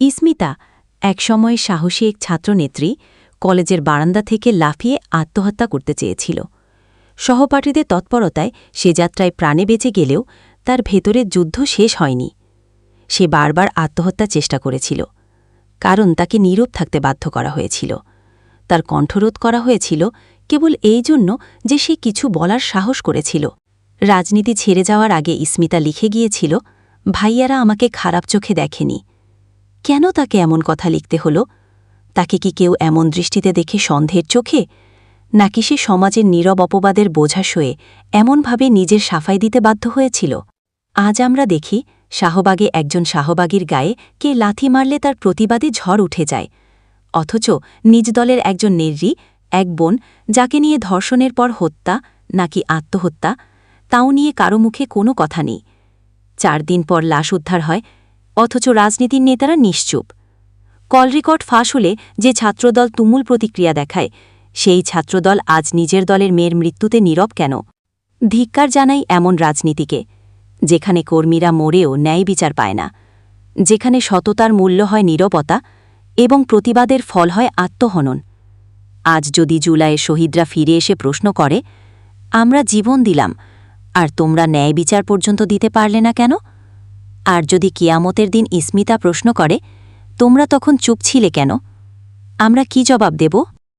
ইসমিতা, একসময় সাহসী এক ছাত্রনেত্রী, কলেজের বারান্দা থেকে লাফিয়ে আত্মহত্যা করতে চেয়েছিল। সহপাঠীদের তৎপরতায় সে যাত্রায় প্রাণে বেঁচে গেলেও তার ভেতরের যুদ্ধ শেষ হয়নি। সে বারবার আত্মহত্যার চেষ্টা করেছিল, কারণ তাকে নীরব থাকতে বাধ্য করা হয়েছিল। তার কণ্ঠরোধ করা হয়েছিল কেবল এই জন্য যে সে কিছু বলার সাহস করেছিল। রাজনীতি ছেড়ে যাওয়ার আগে ইসমিতা লিখে গিয়েছিল, ভাইয়ারা আমাকে খারাপ চোখে দেখেনি। কেন তাকে এমন কথা লিখতে হল? তাকে কি কেউ এমন দৃষ্টিতে দেখে সন্দেহের চোখে? নাকি সে সমাজের নীরব অপবাদের বোঝা সয়ে এমনভাবে নিজের সাফাই দিতে বাধ্য হয়েছিল? আজ আমরা দেখি শাহবাগে একজন শাহবাগীর গায়ে কে লাথি মারলে তার প্রতিবাদে ঝড় উঠে যায়। অথচ নিজ দলের একজন নের্রি এক বোন, যাকে নিয়ে ধর্ষণের পর হত্যা, নাকি আত্মহত্যা, তাও নিয়ে কারও মুখে কোনো কথা নেই। চার দিন পর লাশ উদ্ধার হয় অথচ রাজনীতির নেতারা নিশ্চুপ। কল রেকর্ড ফাঁস হলে যে ছাত্রদল তুমুল প্রতিক্রিয়া দেখায়, সেই ছাত্রদল আজ নিজের দলের মেয়ের মৃত্যুতে নীরব কেন? ধিক্কার জানাই এমন রাজনীতিকে, যেখানে কর্মীরা মরেও ন্যায় বিচার পায় না, যেখানে সততার মূল্য হয় নীরবতা এবং প্রতিবাদের ফল হয় আত্মহনন। আজ যদি জুলাইয়ে শহীদরা ফিরে এসে প্রশ্ন করে, আমরা জীবন দিলাম, আর তোমরা ন্যায় বিচার পর্যন্ত দিতে পারলে না কেন? আর যদি কিয়ামতের দিন ইসমিতা প্রশ্ন করে, তোমরা তখন চুপ ছিলে কেন? আমরা কি জবাব দেব?